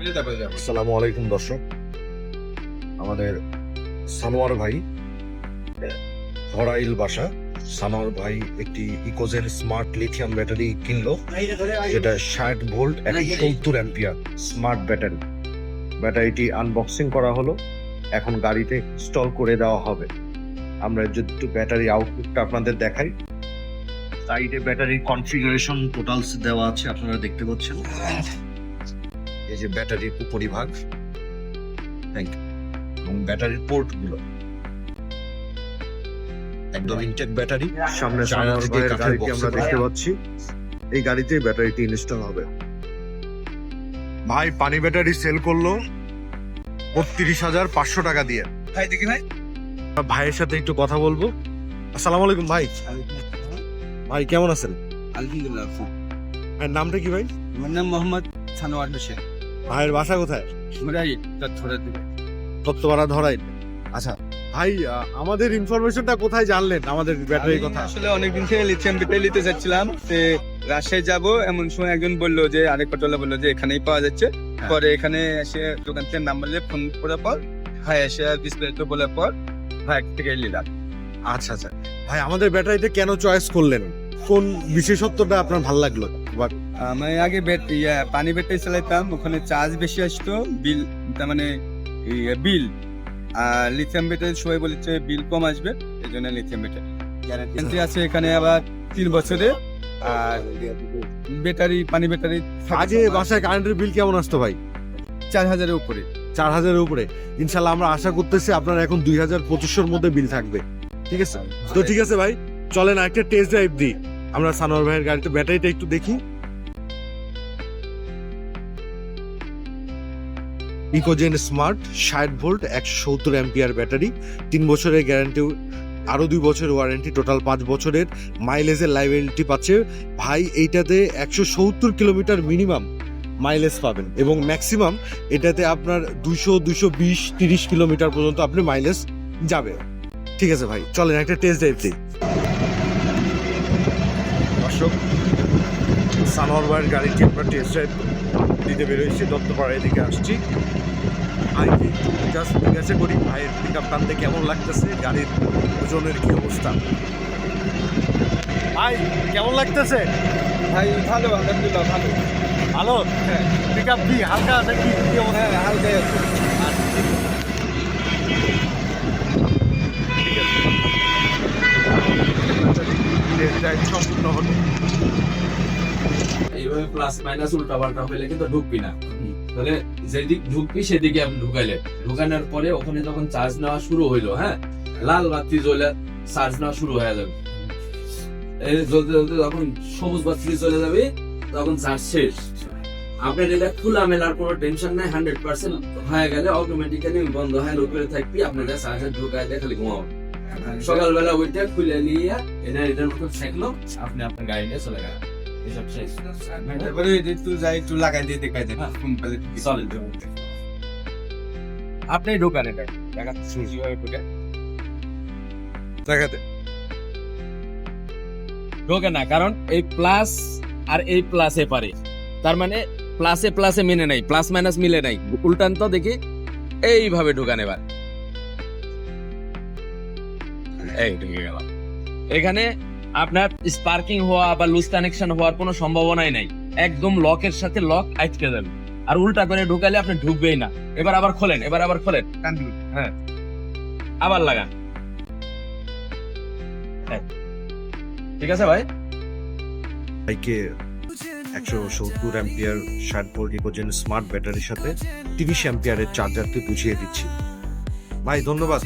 আসসালামু আলাইকুম দর্শক। আমাদের সানোয়ার ভাই ধরাইল বাসা। সানোয়ার ভাই একটি ইকোজেন স্মার্ট লিথিয়াম ব্যাটারি কিনলো। যেটা ষাট ভোল্ট একশো সত্তর অ্যাম্পিয়ার স্মার্ট ব্যাটারি। ব্যাটারিটি আনবক্সিং করা হলো। এখন গাড়িতে ইনস্টল করে দেওয়া হবে। আমরা যদি একটু ব্যাটারি আউটপুটটা আপনাদের দেখাই। সাইডে ব্যাটারির কনফিগারেশন টোটালস দেওয়া আছে আপনারা দেখতে পাচ্ছেন। এই যে ব্যাটারির উপরিভাগ। এবং ব্যাটারির পোর্টগুলো একদম ইনটেক ব্যাটারি। সামনে গাড়িটি আমরা দেখতে পাচ্ছি। এই গাড়িতে ব্যাটারিটি ইনস্টল হবে। ভাই পানি ব্যাটারি সেল করল বত্রিশ হাজার পাঁচশো টাকা দিয়ে। ভাই দেখি ভাই। ভাইয়ের সাথে একটু কথা বলব। আসসালামু আলাইকুম ভাই। ভাই কেমন আছেন? আলহামদুলিল্লাহ ভাইয়ের নামটা কি ভাই? আমার নাম মোহাম্মদ সানোয়ার হোসেন। ভাইয়ের বাসা কোথায়? তত্ত্বপাড়া ধরাই। আচ্ছা ভাই আমাদের ইনফরমেশনটা কোথায় জানলেন? আমাদের ব্যাটারির কথা। আসলে অনেকদিন থেকে লিথিয়াম ব্যাটারি নিতে চাচ্ছিলাম তে রাজশাহী যাব এমন সময় একজন বলল যে আরেক পটলা বলল যে এখানেই পাওয়া যাচ্ছে। পরে এখানে এসে দোকান থেকে নাম বললে ফোন করার পর ভাই এসে ডিসপ্লে তো বলার পর ভাই থেকে নিলাম। আচ্ছা আচ্ছা। ভাই আমাদের ব্যাটারিতে কেন চয়েস করলেন? কোন বিশেষত্বটা আপনার ভালো লাগল? বা আমি আগে ব্যাট ইয়া পানি ব্যাটারি চালাইতাম ওখানে চার্জ বেশি আসতো বিল তার মানে বিল। আর লিথিয়াম ব্যাটারি সবাই বলেছে বিল কম আসবে এই জন্য লিথিয়াম ব্যাটারি গ্যারান্টি আছে এখানে আবার তিন বছরে। আর ব্যাটারি পানি ব্যাটারি আগে বাসায় কারেন্টের বিল কেমন আসতো ভাই? চার হাজারের উপরে। চার হাজারের উপরে। ইনশাল্লাহ আমরা আশা করতেছি আপনার এখন দুই হাজার পঁচিশশোর মধ্যে বিল থাকবে। ঠিক আছে? তো ঠিক আছে ভাই চলেন একটা টেস্ট ড্রাইভ দিই। আমরা সানোয়ার ভাইয়ের গাড়িতে ব্যাটারিটা একটু দেখি। ইকোজেন স্মার্ট ষাট ভোল্ট, একশো সত্তর অ্যাম্পিয়ার ব্যাটারি, তিন বছরের গ্যারান্টি আরও দুই বছরের ওয়ারেন্টি টোটাল পাঁচ বছরের মাইলেজের লাইবিলিটি পাচ্ছে। ভাই, এইটাতে একশো সত্তর কিলোমিটার মিনিমাম মাইলেজ পাবেন এবং ম্যাক্সিমাম এটাতে আপনার দুশো দুশো বিশ, তিরিশ কিলোমিটার পর্যন্ত আপনি মাইলেজ যাবে ঠিক আছে ভাই, চলেন একটা টেস্ট ড্রাইভ দিই। দর্শক সানোয়ার ভাইয়ের গাড়িটি আমরা টেস্ট ড্রাইভ দিতে বেরোয়েছি দত্তপাড়া এদিকে আসছি। ভাইকে একটু জাস্ট জিজ্ঞাসা করি ভাইয়ের পিক আপ টানতে কেমন লাগতেছে? গাড়ির ওজনের কি অবস্থা? ভাই কেমন লাগতেছে? ভাই ভালো আলহামদুলিল্লাহ ভালো। ভালো? হ্যাঁ। পিক আপ কি হালকা নাকি? কি অবস্থা? হ্যাঁ হালকাই আছে। সম্পূর্ণ হলো এইভাবে প্লাস মাইনাস উল্টা পাল্টা হইলে কিন্তু ঢুকবি না। তাহলে যেদিক ঢুকবি সেদিকে আপনি ঢুকাইলে। ঢুকানোর পরে ওখানে যখন চার্জ নেওয়া শুরু হইল হ্যাঁ? লাল বাতি জ্বলে চার্জ নেওয়া শুরু হয়ে যাবে। জ্বলতে জ্বলতে যখন সবুজ বাতি চলে যাবে, তখন চার্জ শেষ। আপনার এটা খোলা মেলার কোনো টেনশন নাই হান্ড্রেড পার্সেন্ট হয়ে গেলে অটোমেটিক্যালি বন্ধ হয়ে উপরে থাকবি, আপনাদের চার্জার ঢুকায় দিয়ে খালি ঘুমাও। সকালবেলা ওইটা খুলে নিয়ে এটা এটার মতো ছেঁকলো আপনি আপনার গাড়ি নিয়ে চলে গেলেন। এসব শেষ তারপরে একটু যাই একটু লাগাই দিয়ে দেখাই দেন ফোন পেলে চলেন আপনি ঢোকান এটা। দেখাচ্ছি কীভাবে ঢোকে। দেখাতে। ঢোকে না কারণ এই প্লাস আর এই প্লাসে পারে। তার মানে প্লাসে প্লাসে মেনে নাই প্লাস মাইনাস মিলে নাই। উল্টান তো দেখি এইভাবে ঢুকান এবার। এই ঢুকে গেল এখানে আপনার স্পার্কিং হওয়া বা লুজ কানেকশন হওয়ার কোনো সম্ভাবনাই নাই। একদম লকের সাথে লক আটকে যাবে আর উল্টা করে ঢুকালে আপনি ঢুকবেই না। এবার আবার খোলেন এবার আবার খোলেন। হ্যাঁ। আবার লাগান। ঠিক আছে ভাই? বাইকে একশো সত্তর অ্যাম্পিয়ার ষাট ভোল্ট ইকোজেন স্মার্ট ব্যাটারির সাথে তিরিশ অ্যাম্পিয়ারের চার্জারকে বুঝিয়ে দিচ্ছি। ভাই ধন্যবাদ।